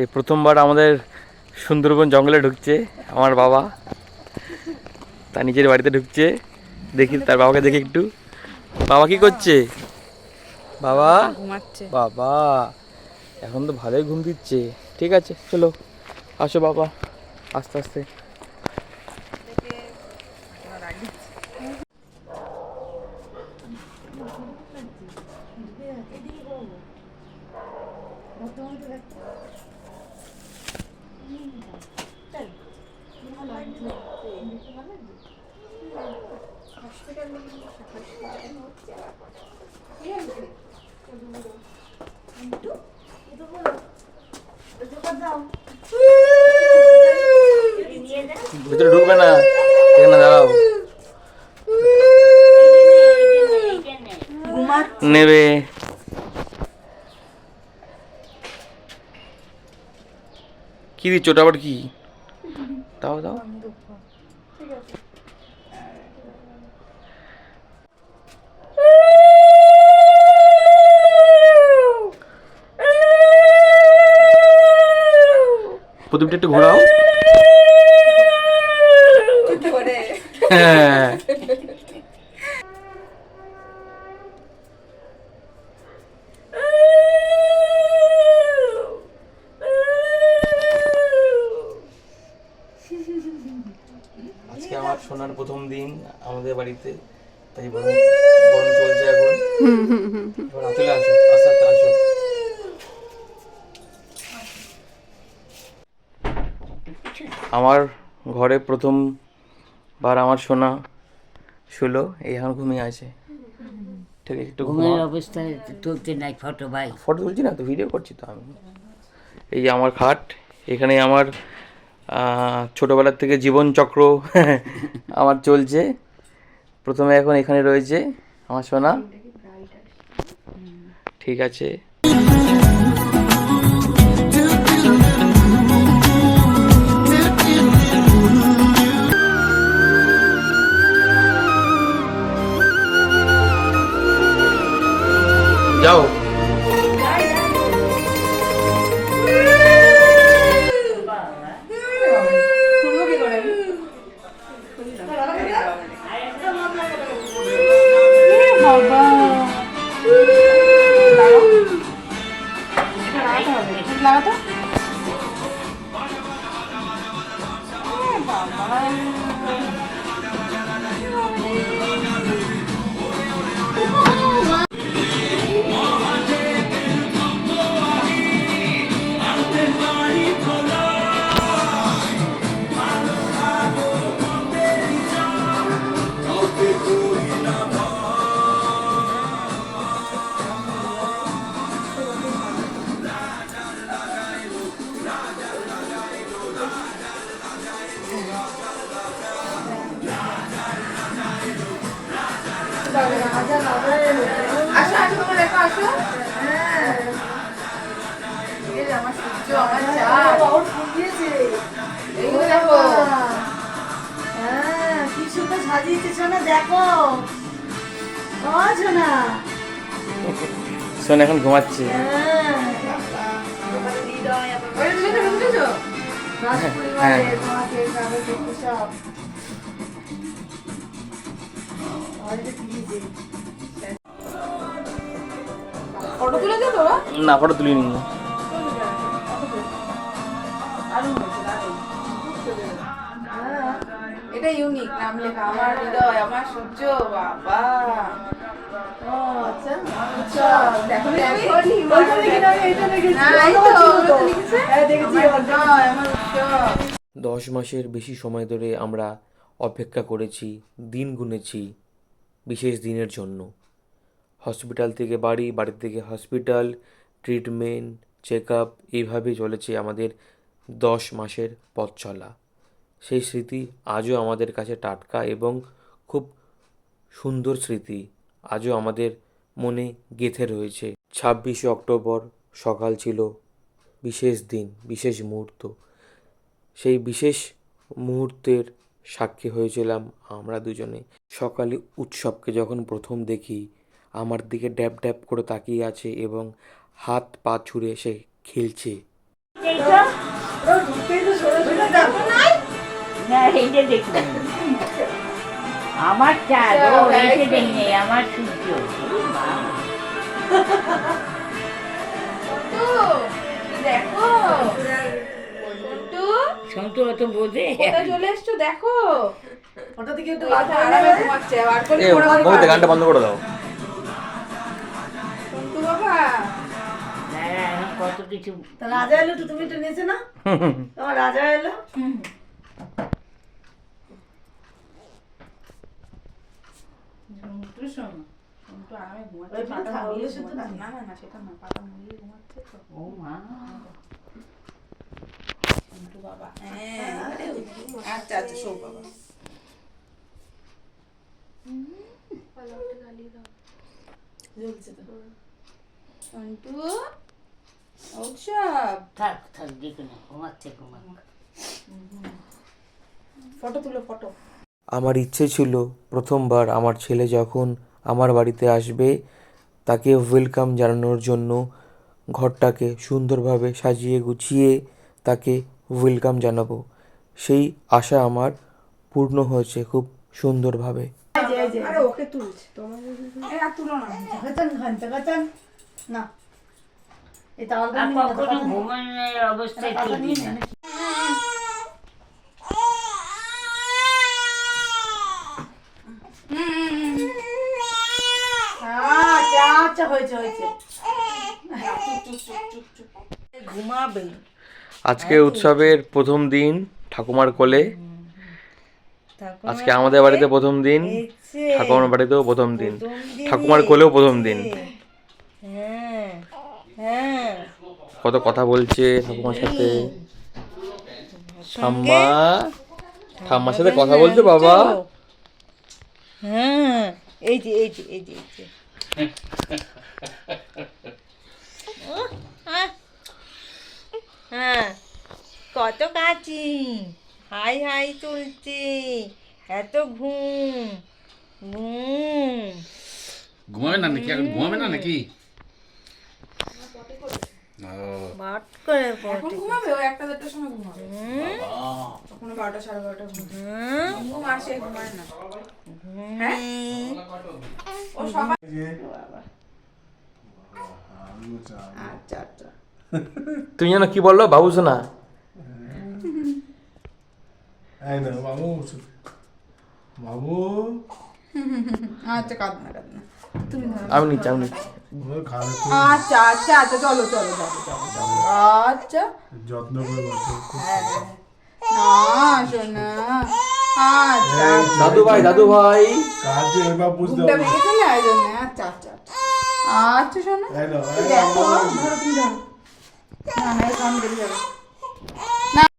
এই প্রথমবার আমাদের সুন্দরবন জঙ্গলে ঢুকছে আমার বাবা। তার নিজের বাড়িতে ঢুকছে। দেখি তার বাবাকে দেখি একটু। বাবা কি করছে? বাবা? বাবা এখন তো ভালোই ঘুম দিচ্ছে। ঠিক আছে চলো আসো বাবা। আস্তে আস্তে। ভিতরে ঢুকবে না এখানে দাঁড়াও। নেবে। কি দিচ্ছ ওটা আবার কি? দাও দাও। প্রদীপটা একটু ঘোরাও। হ্যাঁ। সোনার প্রথম দিন আমাদের বাড়িতে তাই বরং বরং চলছে এখন। এবার চলে আসো আস্তে আস্তে আসো আমার ঘরে প্রথমবার আমার সোনা শুলো এই এখন ঘুমিয়ে আছে। ঠিক আছে একটু ঘুমের অবস্থায় তুলতে নাই ফটো ভাই। ফটো তুলছি না তো ভিডিও করছি তো আমি। এই যে আমার খাট এখানে আমার ছোটবেলার থেকে জীবনচক্র আমার চলছে। প্রথমে এখন এখানে রয়েছে আমার সোনা। ঠিক আছে। I'm. আসো আসো তোমরা দেখো আসো। হ্যাঁ এই যে আমার সূর্য আমার এইগুলো দেখো। হ্যাঁ, কি সুন্দর সাজিয়েছে সোনা দেখো। সোনা। সোনা এখন ঘুমাচ্ছে। হ্যাঁ, ফটো তুলেছো তো না ফটো তুলিনি হ্যাঁ, এটা ইউনিক নাম লেখা আমার হৃদয় আমার সূর্য বাবা আচ্ছা। আচ্ছা, নি নি, না। না। হ্যাঁ। দশ মাসের বেশি সময় ধরে আমরা অপেক্ষা করেছি দিন গুনেছি বিশেষ দিনের জন্য। হসপিটাল থেকে বাড়ি বাড়ি থেকে হসপিটাল, ট্রিটমেন্ট চেক আপ এইভাবেই চলেছে আমাদের দশ মাসের পথ চলা। সেই স্মৃতি আজও আমাদের কাছে টাটকা এবং খুব সুন্দর স্মৃতি আজও আমাদের মনে গেঁথে রয়েছে। ছাব্বিশে অক্টোবর সকাল ছিল বিশেষ দিন, বিশেষ মুহূর্ত। সেই বিশেষ মুহূর্তের সাক্ষী হয়েছিলাম আমরা দুজনে। সকালে উৎসবকে যখন প্রথম দেখি আমার দিকে ড্যাব ড্যাব করে তাকিয়ে আছে এবং হাত পা ছুঁড়ে সে খেলছে। দেখলাম আমার আমার সূর্য। দেখো। সন্তু অত বোঝে চলে এসছো? দেখো। ওটা থেকে একটু আরামে ঘুমাচ্ছে আর করে এ গানটা বন্ধ করে দাও। বাবা। না, কত কিছু রাজা এলো তো তুমি একটু নিয়েছে না তোমার রাজা এলো। সন্টু শোনো সন্টু আরামে ঘুমাচ্ছে পাতা পাতা মুড়িয়ে মুড়িয়ে শুধু না না না সেটা না পাতা মুড়িয়ে ঘুমাচ্ছে তো। ও মা। আমার ইচ্ছে ছিল প্রথমবার আমার ছেলে যখন আমার বাড়িতে আসবে, তাকে ওয়েলকাম জানানোর জন্য ঘরটাকে সুন্দরভাবে সাজিয়ে গুছিয়ে তাকে ওয়েলকাম জানাব। সেই আশা আমার পূর্ণ হয়েছে খুব সুন্দরভাবে। আচ্ছা আচ্ছা হয়েছে হয়েছে। ঘুমাবে আজকে উৎসবের প্রথম দিন ঠাকুমার কোলে। আজকে আমাদের বাড়িতে প্রথম দিন ঠাকুমার বাড়িতেও প্রথম দিন। ঠাকুমার কোলেও প্রথম দিন। হ্যাঁ হ্যাঁ। কত কথা বলছে ঠাকুমার সাথে। ঠাম্মা ঠাম্মার সাথে কথা বলছো বাবা? হ্যাঁ এই এই যে এই যে এই যে। হ্যাঁ। কত কাচি হাই হাই তুলছি এত ঘুম। ঘুম। ঘুমাবে না নাকি? এখন ঘুমাবে না নাকি? বাট করে এখন ঘুমাবে? ও একটা দেড়টার সময় ঘুমাবে। কখনো বারোটা সাড়ে বারোটা ঘুমাবে। ঘুম আসে ঘুমায় না। হ্যাঁ? ও সবাই আচ্ছা আচ্ছা। তুমি যেন কি বলল? বাবু শোনা না বাবু। বাবু। আচ্ছা কাঁদ না কাঁদ না। তুমি আমি নিচ্ছি আমি আচ্ছা আচ্ছা আচ্ছা চলো চলো চলো চলো চলো। আচ্ছা। যত্ন করে না শোনা আচ্ছা দাদু ভাই দাদু ভাই। কাজে এবার বুঝতে হবে। না আচ্ছা আচ্ছা আচ্ছা। আচ্ছা দেখো ধরো তুমি ধরো